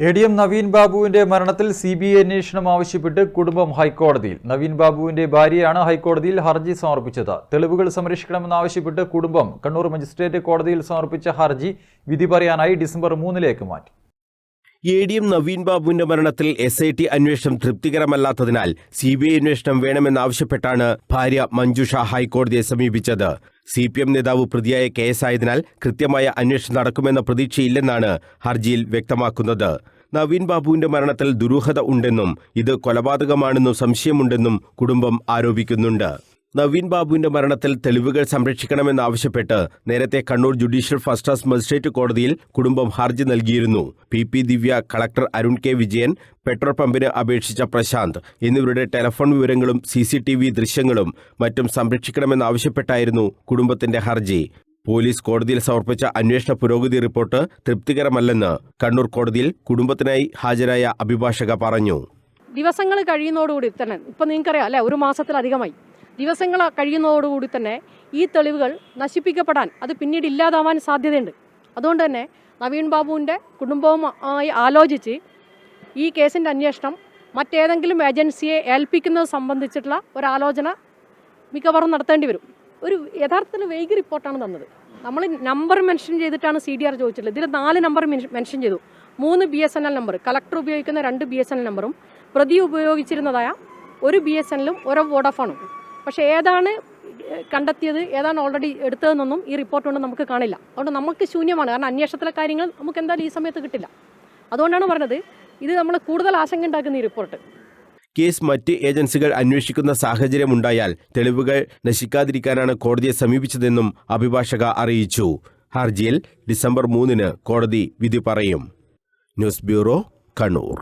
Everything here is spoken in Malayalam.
എ ഡി എം നവീൻ ബാബുവിന്റെ മരണത്തിൽ സി ബി ഐ അന്വേഷണം ആവശ്യപ്പെട്ട് കുടുംബം ഹൈക്കോടതിയിൽ. നവീൻ ബാബുവിന്റെ ഭാര്യയാണ് ഹൈക്കോടതിയിൽ ഹർജി സമർപ്പിച്ചത്. തെളിവുകൾ സംരക്ഷിക്കണമെന്നാവശ്യപ്പെട്ട് കുടുംബം കണ്ണൂർ മജിസ്ട്രേറ്റ് കോടതിയിൽ സമർപ്പിച്ച ഹർജി വിധി പറയാനായി ഡിസംബർ മൂന്നിലേക്ക് മാറ്റി. എ ഡി എം നവീൻ ബാബുവിന്റെ മരണത്തിൽ എസ് ഐ ടി അന്വേഷണം തൃപ്തികരമല്ലാത്തതിനാൽ സി ബി ഐ അന്വേഷണം വേണമെന്നാവശ്യപ്പെട്ടാണ് ഭാര്യ മഞ്ജുഷ ഹൈക്കോടതിയെ സമീപിച്ചത്. സി പി എം നേതാവ് പ്രതിയായ കേസായതിനാൽ കൃത്യമായ അന്വേഷണം നടക്കുമെന്ന പ്രതീക്ഷയില്ലെന്നാണ് ഹർജിയിൽ വ്യക്തമാക്കുന്നത്. നവീൻ ബാബുവിന്റെ മരണത്തിൽ ദുരൂഹത ഉണ്ടെന്നും ഇത് കൊലപാതകമാണെന്നും സംശയമുണ്ടെന്നും കുടുംബം ആരോപിക്കുന്നുണ്ട്. നവീൻ ബാബുവിന്റെ മരണത്തിൽ തെളിവുകൾ സംരക്ഷിക്കണമെന്നാവശ്യപ്പെട്ട് നേരത്തെ Kannur judicial first class magistrate കോടതിയിൽ കുടുംബം ഹർജി നൽകിയിരുന്നു. P. P. Divya collector Arun K. Vijayan petrol പമ്പിന് അപേക്ഷിച്ച പ്രശാന്ത് എന്നിവരുടെ ടെലഫോൺ വിവരങ്ങളും സി സി ടി വി ദൃശ്യങ്ങളും മറ്റും സംരക്ഷിക്കണമെന്നാവശ്യപ്പെട്ടായിരുന്നു കുടുംബത്തിന്റെ ഹർജി. പോലീസ് കോടതിയിൽ സമർപ്പിച്ച അന്വേഷണ പുരോഗതി റിപ്പോർട്ട് തൃപ്തികരമല്ലെന്ന് കണ്ണൂർ കോടതിയിൽ കുടുംബത്തിനായി ഹാജരായ അഭിഭാഷക പറഞ്ഞു. ദിവസങ്ങൾ കഴിയുന്നതോടുകൂടി തന്നെ ഇപ്പം നിങ്ങൾക്കറിയാം അല്ലേ ഒരു മാസത്തിലധികമായി ദിവസങ്ങൾ കഴിയുന്നതോടുകൂടി തന്നെ ഈ തെളിവുകൾ നശിപ്പിക്കപ്പെടാൻ അത് പിന്നീട് ഇല്ലാതാവാൻ സാധ്യതയുണ്ട്. അതുകൊണ്ട് തന്നെ നവീൻ ബാബുവിന്റെ കുടുംബവുമായി ആലോചിച്ച് ഈ കേസിന്റെ അന്വേഷണം മറ്റേതെങ്കിലും ഏജൻസിയെ ഏൽപ്പിക്കുന്നത് സംബന്ധിച്ചിട്ടുള്ള ഒരാലോചന മിക്കവാറും നടത്തേണ്ടി വരും. ഒരു യഥാർത്ഥത്തിൽ വൈകി റിപ്പോർട്ടാണ് തന്നത്. നമ്മൾ നമ്പർ മെൻഷൻ ചെയ്തിട്ടാണ് സി ഡി ആർ ചോദിച്ചിട്ടുള്ളത്. ഇതിൽ നാല് നമ്പർ മെൻഷൻ ചെയ്തു. മൂന്ന് B S N L number collector ഉപയോഗിക്കുന്ന രണ്ട് ബി എസ് എൻ എൽ നമ്പറും പ്രതി ഉപയോഗിച്ചിരുന്നതായ ഒരു ബി എസ് എല്ലും ഒരു വോഡഫോണും. പക്ഷേ ഏതാണ് കണ്ടെത്തിയത് ഏതാണ് ഓൾറെഡി എടുത്തതെന്നൊന്നും ഈ റിപ്പോർട്ട് കൊണ്ട് നമുക്ക് കാണില്ല. അതുകൊണ്ട് നമുക്ക് ശൂന്യമാണ്. കാരണം അന്വേഷണത്തിലെ കാര്യങ്ങൾ നമുക്ക് എന്തായാലും ഈ സമയത്ത് കിട്ടില്ല. അതുകൊണ്ടാണ് പറഞ്ഞത് ഇത് നമ്മൾ കൂടുതൽ ആശങ്ക ഉണ്ടാക്കുന്ന ഈ റിപ്പോർട്ട്. കേസ് മറ്റ് ഏജൻസികൾ അന്വേഷിക്കുന്ന സാഹചര്യമുണ്ടായാൽ തെളിവുകൾ നശിക്കാതിരിക്കാനാണ് കോടതിയെ സമീപിച്ചതെന്നും അഭിഭാഷക അറിയിച്ചു. ഹർജിയിൽ ഡിസംബർ മൂന്നിന് കോടതി വിധി പറയും. News bureau Kannur.